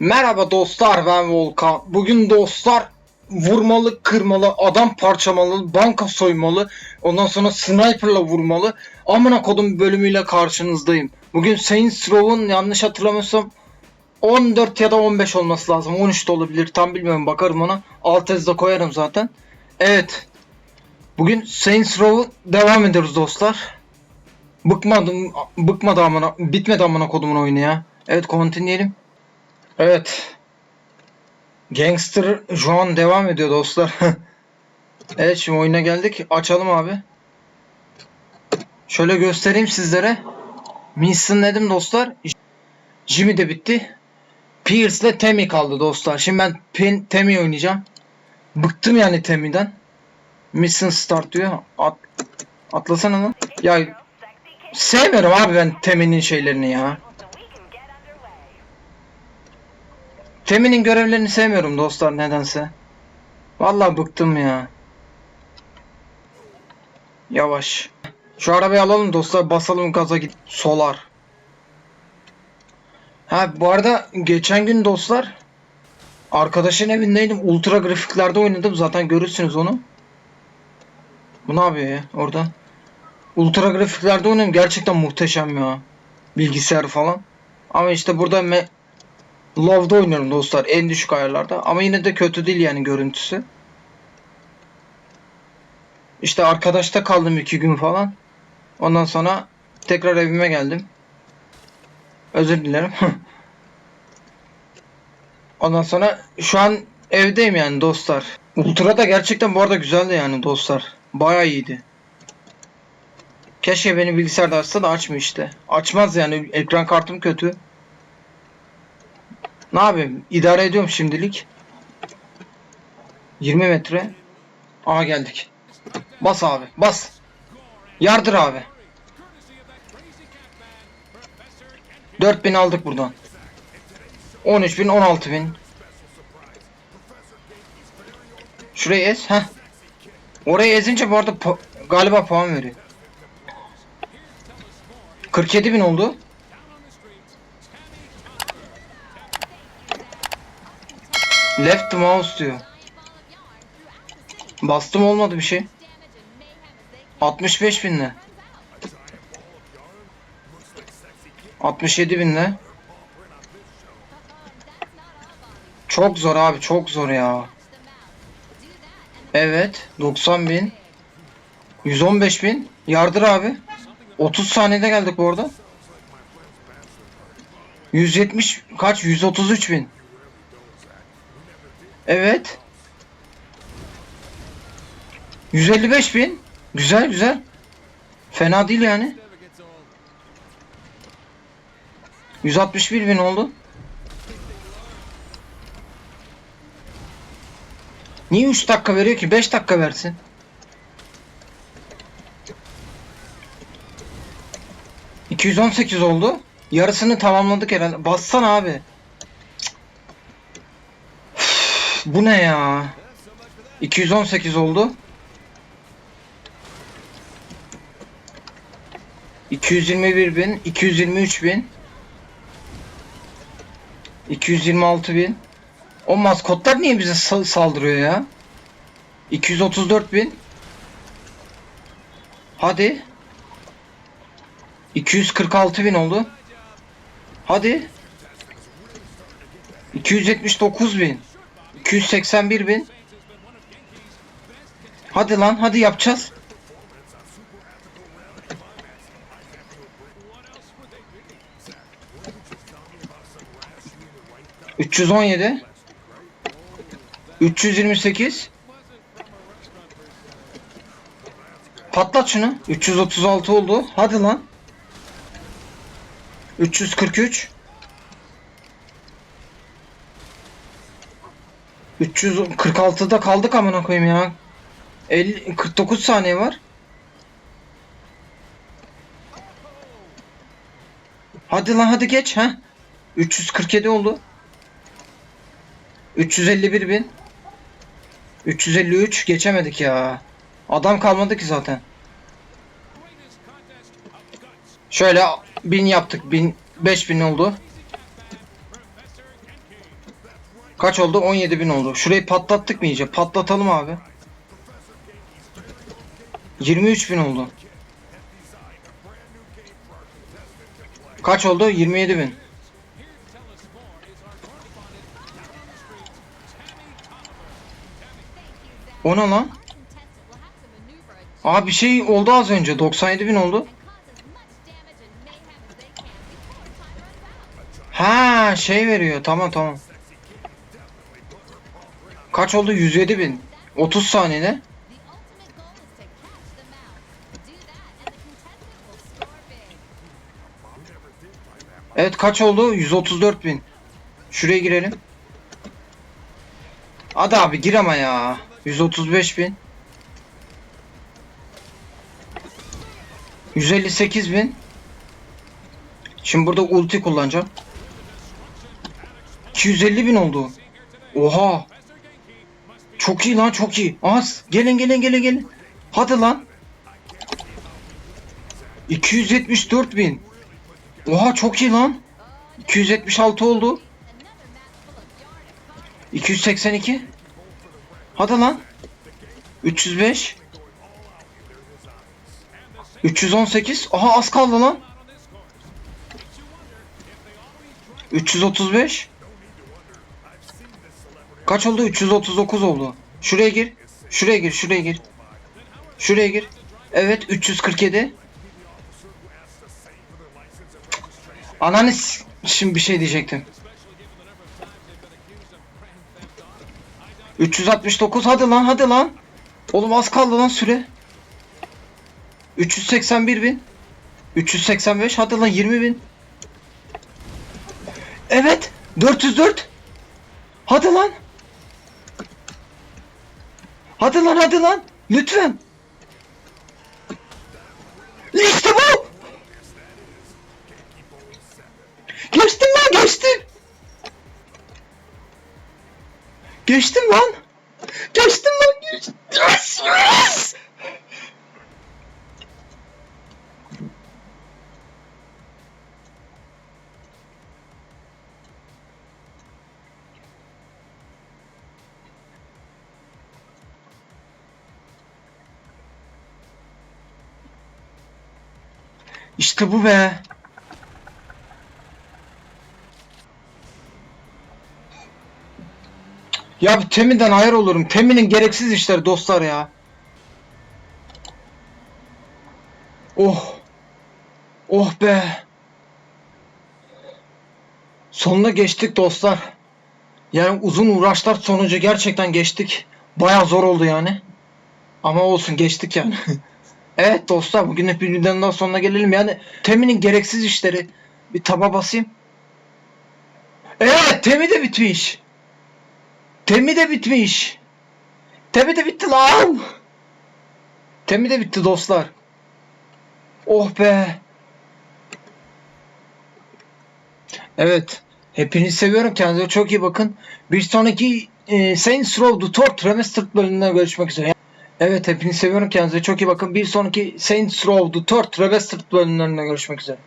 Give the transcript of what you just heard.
Merhaba dostlar ben Volkan. Bugün dostlar vurmalı, kırmalı, adam parçamalı, banka soymalı, ondan sonra sniperla vurmalı. Amına kodum bölümüyle karşınızdayım. Bugün Saints Row'un yanlış hatırlamıyorsam 14 ya da 15 olması lazım. 13 de olabilir. Tam bilmiyorum bakarım ona. Alt yazıda koyarım zaten. Evet. Bugün Saints Row'u devam ediyoruz dostlar. Bıkmadım, bıkmadı amına, bitmedi amına kodumun oyunu ya. Evet continue'leyelim. Evet. Gangster an devam ediyor dostlar. evet şimdi oyuna geldik. Açalım abi. Şöyle göstereyim sizlere. Mission dedim dostlar. Jimmy de bitti. Pierce ile Temi kaldı dostlar. Şimdi ben Pin, Temi oynayacağım. Bıktım yani Temi'den. Mission start diyor. At, atlasana lan. Ya sevmiyorum abi ben Temi'nin şeylerini ya. Temi'nin görevlerini sevmiyorum dostlar nedense. Vallahi bıktım ya. Yavaş. Şu arabayı alalım dostlar basalım gaza git. Solar. Ha bu arada geçen gün dostlar arkadaşın evindeydim. Ultra grafiklerde oynadım. Zaten görürsünüz onu. Bu ne yapıyor ya orada? Ultra grafiklerde oynadım. Gerçekten muhteşem ya. Bilgisayar falan. Ama işte burada me Love'da oynuyorum dostlar. En düşük ayarlarda. Ama yine de kötü değil yani görüntüsü. İşte arkadaşta kaldım iki gün falan. Ondan sonra tekrar evime geldim. Özür dilerim. Ondan sonra şu an evdeyim yani dostlar. Ultra da gerçekten bu arada güzeldi yani dostlar. Bayağı iyiydi. Keşke beni bilgisayarda açsa da açmıyor işte. Açmaz yani ekran kartım kötü. Ne yapayım? İdare ediyorum şimdilik. 20 metre. Aha geldik. Bas abi. Bas. Yardır abi. 4000 aldık buradan. 13000 16000. Şurayı ez. Heh. Orayı ezince bu arada pu- galiba puan veriyor. 47000 oldu. Left mouse diyor. Bastım olmadı bir şey. 65 binle. 67 binle. Çok zor abi çok zor ya. Evet 90 bin. 115 bin. Yardır abi. 30 saniyede geldik bu arada. 170 kaç? 133 bin. Evet. 155 bin. Güzel güzel. Fena değil yani. 161 bin oldu. Niye 3 dakika veriyor ki? 5 dakika versin. ...218 oldu. Yarısını tamamladık herhalde. Bassana abi. Bu ne ya? 218 oldu. 221 bin, 223 bin, 226 bin. O maskotlar niye bize sa- saldırıyor ya? 234 bin. Hadi. 246 bin oldu. Hadi. 279 bin. 281 bin. Hadi lan hadi yapacağız. Üç yüz on yedi. Üç yüz yirmi sekiz. Patlat şunu. 336 oldu. Hadi lan. 343. 346'da kaldık amına koyayım ya. 50 49 saniye var. Hadi lan hadi geç ha. 347 oldu. 351 bin. 353 geçemedik ya. Adam kalmadı ki zaten. Şöyle 1000 yaptık. 1000 5000 oldu. Kaç oldu? 17.000 oldu. Şurayı patlattık mı iyice? Patlatalım abi. 23.000 oldu. Kaç oldu? 27.000. O ne lan? Aa bir şey oldu az önce. 97.000 oldu. Ha şey veriyor. Tamam tamam. Kaç oldu? 107.000. 30 saniyede. Evet kaç oldu? 134.000. Şuraya girelim. Hadi abi gir ama ya. 135.000. 158.000. Şimdi burada ulti kullanacağım. 250.000 oldu. Oha. Çok iyi lan çok iyi. Az. Gelin gelin gelin gelin. Hadi lan. 274.000. Oha çok iyi lan. 276 oldu. 282. Hadi lan. 305. 318. Aha az kaldı lan. 335. Kaç oldu? 339 oldu. Şuraya gir. Şuraya gir. Şuraya gir. Şuraya gir. Evet 347. Ananı şimdi bir şey diyecektim. 369 hadi lan hadi lan. Oğlum az kaldı lan süre. 381 bin. 385 hadi lan 20 bin. Evet 404. Hadi lan. Hadi lan hadi lan. Lütfen. İşte bu. Geçtim lan geçtim. Geçtim lan. İşte bu be. Ya bu Temin'den hayır olurum. Temin'in gereksiz işleri dostlar ya. Oh. Oh be. Sonuna geçtik dostlar. Yani uzun uğraşlar sonucu gerçekten geçtik. Baya zor oldu yani. Ama olsun geçtik yani. evet dostlar bugün hep bir videonun daha sonuna gelelim. Yani Temin'in gereksiz işleri. Bir taba basayım. Evet Temi de bitmiş. Temi de bitmiş. Temi de bitti lan. Temi de bitti dostlar. Oh be. Evet. Hepinizi seviyorum. Kendinize çok iyi bakın. Bir sonraki e, Saints Row The Third Remastered bölümünde görüşmek üzere. Evet hepinizi seviyorum. Kendinize çok iyi bakın. Bir sonraki Saints Row The Third Remastered bölümlerinde görüşmek üzere.